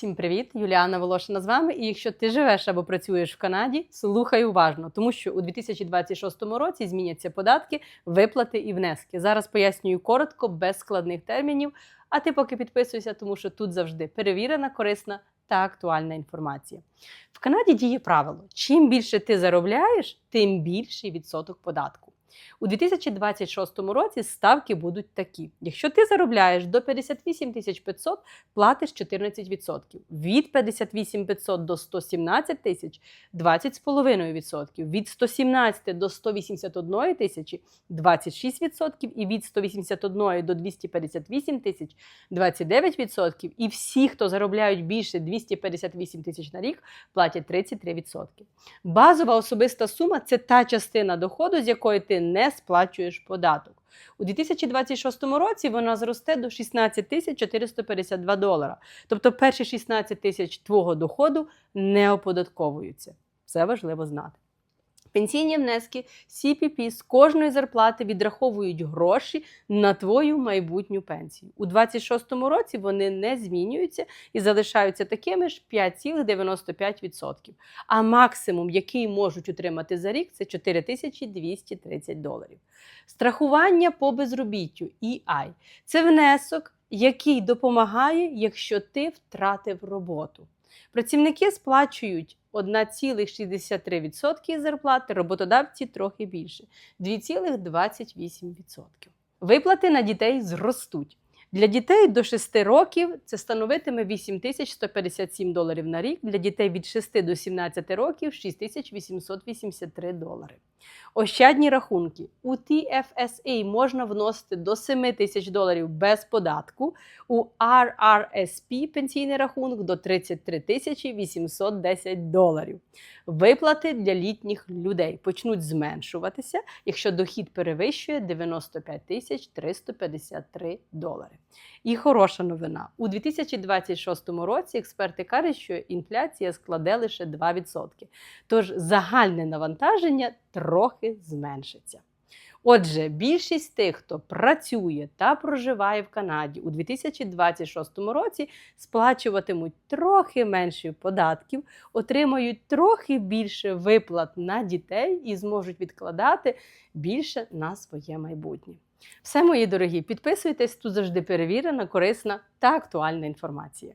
Всім привіт! Юліана Волошина з вами. І якщо ти живеш або працюєш в Канаді, слухай уважно, тому що у 2026 році зміняться податки, виплати і внески. Зараз пояснюю коротко, без складних термінів. А ти поки підписуйся, тому що тут завжди перевірена, корисна та актуальна інформація. В Канаді діє правило: чим більше ти заробляєш, тим більший відсоток податку. У 2026 році ставки будуть такі: якщо ти заробляєш до 58 500, платиш 14%. Від 58 500 до 117 тисяч 20,5%. Від 117 до 181 тисячі 26%. І від 181 до 258 тисяч 29%. І всі, хто заробляють більше 258 тисяч на рік, платять 33%. Базова особиста сума це та частина доходу, з якої ти не сплачуєш податок. У 2026 році вона зросте до 16 тисяч 452 долара. Тобто перші 16 тисяч твого доходу не оподатковуються. Це важливо знати. Пенсійні внески CPP з кожної зарплати відраховують гроші на твою майбутню пенсію. У 2026 році вони не змінюються і залишаються такими ж 5,95%. А максимум, який можуть отримати за рік, це 4230 доларів. Страхування по безробіттю EI – це внесок, який допомагає, якщо ти втратив роботу. Працівники сплачують 1,63% зарплати, роботодавці трохи більше 2,28%. Виплати на дітей зростуть. Для дітей до 6 років це становитиме 8157 доларів на рік, для дітей від 6 до 17 років 6883 долари. Ощадні рахунки у TFSA можна вносити до 7 тисяч доларів без податку, у RRSP пенсійний рахунок до 33 тисячі 810 доларів. Виплати для літніх людей почнуть зменшуватися, якщо дохід перевищує 95 тисяч 353 долари. І хороша новина. У 2026 році експерти кажуть, що інфляція складе лише 2%. Тож загальне навантаження трохи зменшиться. Отже, більшість тих, хто працює та проживає в Канаді у 2026 році, сплачуватимуть трохи менше податків, отримають трохи більше виплат на дітей і зможуть відкладати більше на своє майбутнє. Все, мої дорогі, підписуйтесь, тут завжди перевірена, корисна та актуальна інформація.